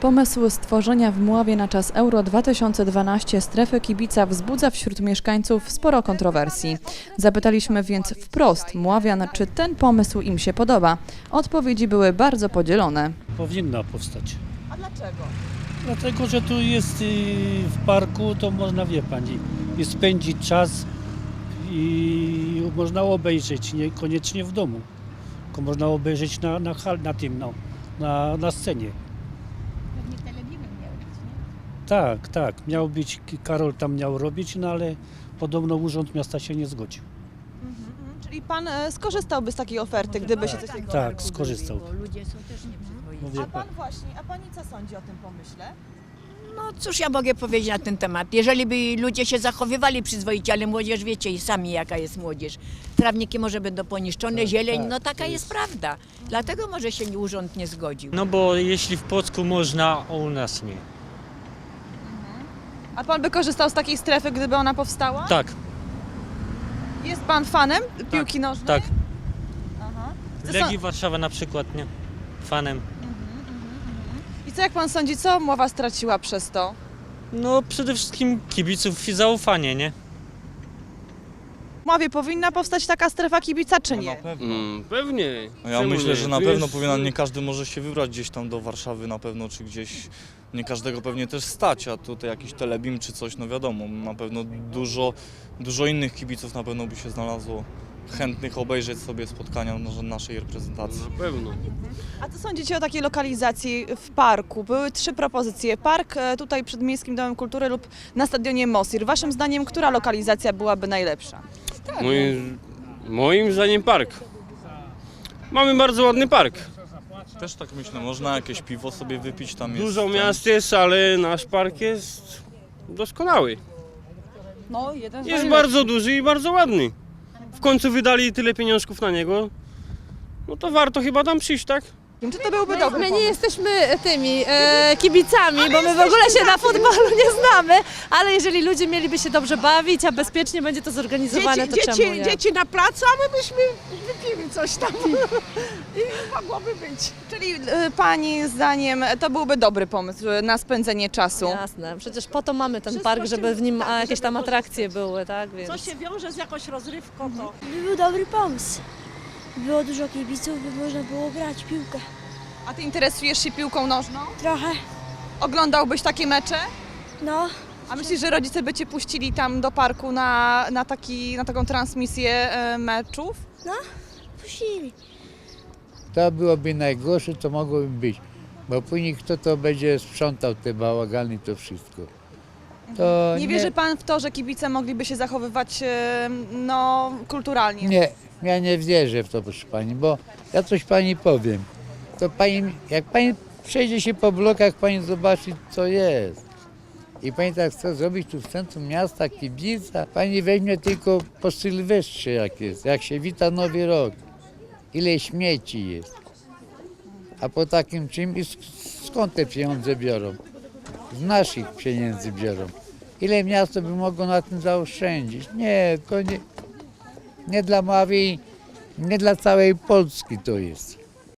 Pomysł stworzenia w Mławie na czas Euro 2012 strefy kibica wzbudza wśród mieszkańców sporo kontrowersji. Zapytaliśmy więc wprost Mławian, czy ten pomysł im się podoba. Odpowiedzi były bardzo podzielone. Powinna powstać. A dlaczego? Dlatego, że tu jest y, w parku, to można, wie pani, i spędzić czas i można obejrzeć, niekoniecznie w domu. Tylko można obejrzeć na, na, hal, na tym, no, na, na scenie. Pewnie telewizor miał być, nie? Tak, tak, miał być, Karol tam miał robić, no ale podobno Urząd Miasta się nie zgodził. Czyli pan e, skorzystałby z takiej oferty, gdyby się coś takiego... Tak, skorzystał. Bo ludzie są też nieprzyzwoici. A pan. pan właśnie, a pani co sądzi o tym pomyśle? No cóż ja mogę powiedzieć na ten temat? Jeżeli by ludzie się zachowywali przyzwoicie, ale młodzież wiecie i sami jaka jest młodzież. Trawniki może będą poniszczone, Tak, zieleń, tak, no to taka jest jest- prawda. Dlatego może się urząd nie zgodził. No bo jeśli w Płocku można, a u nas nie. A pan by korzystał z takiej strefy, gdyby ona powstała? Tak, Jest pan fanem piłki nożnej? tak. Aha. Co Legii Warszawa na przykład, nie? Fanem. I co jak pan sądzi, co Mława straciła przez to? No przede wszystkim kibiców i zaufanie, nie? W Mławie powinna powstać taka strefa kibica, czy Na nie? pewno. Mm, pewnie. No ja Czemu myślę, nie? że na Tu pewno jest- powinna, nie każdy może się wybrać gdzieś tam do Warszawy na pewno, czy gdzieś, nie każdego pewnie też stać, a tutaj jakiś telebim czy coś, no wiadomo, na pewno dużo, dużo innych kibiców na pewno by się znalazło chętnych obejrzeć sobie spotkania na- naszej reprezentacji. Na pewno. A co sądzicie o takiej lokalizacji w parku? Były trzy propozycje. Park e, tutaj przed Miejskim Domem Kultury lub na stadionie Mosir. Waszym zdaniem, która lokalizacja byłaby najlepsza? Moim, moim zdaniem park. Mamy bardzo ładny park. Też tak myślę, można jakieś piwo sobie wypić tam jest. Dużo ten- miast jest, ale nasz park jest doskonały. No, jeden z Jest najlepszych. bardzo duży i bardzo ładny. W końcu wydali tyle pieniążków na niego. No to warto chyba tam przyjść, tak? Czy to byłby My, dobry my nie pomysł? jesteśmy tymi e, kibicami, bo my w ogóle się na futbolu nie znamy, ale jeżeli ludzie mieliby się dobrze bawić, a bezpiecznie będzie to zorganizowane, dzieci, to dzieci, czemu nie? dzieci na placu, a my byśmy wypili coś tam i mogłoby być. Czyli e, pani zdaniem to byłby dobry pomysł e, na spędzenie czasu? Jasne, przecież po to mamy ten Wszystko park, żeby w nim tak, a, jakieś żeby tam atrakcje były, tak? Więc... Co się wiąże z jakąś rozrywką, to Był dobry pomysł. Było dużo kibiców, by można było grać piłkę. A ty interesujesz się piłką nożną? Trochę, Oglądałbyś takie mecze? no, A myślisz, że rodzice by cię puścili tam do parku na, na, taki, na taką transmisję e, meczów? pusili. To byłoby najgorsze, co mogłoby być. Bo później kto to będzie sprzątał te bałagany i to wszystko. To Nie wierzy pan w to, że kibice mogliby się zachowywać e, no, kulturalnie? Nie, ja nie wierzę w to, proszę pani, bo ja coś pani powiem. To pani, jak pani przejdzie się po blokach, pani zobaczy, co jest. I pani tak chce zrobić tu w centrum miasta kibica, pani weźmie tylko po Sylwestrze, jak jest, jak się wita Nowy Rok. Ile śmieci jest. A po takim czym, i sk- skąd te pieniądze biorą? Z naszych pieniędzy biorą. Ile miasto by mogło na tym zaoszczędzić? Nie, to nie, nie dla Mławi, nie dla całej Polski to jest.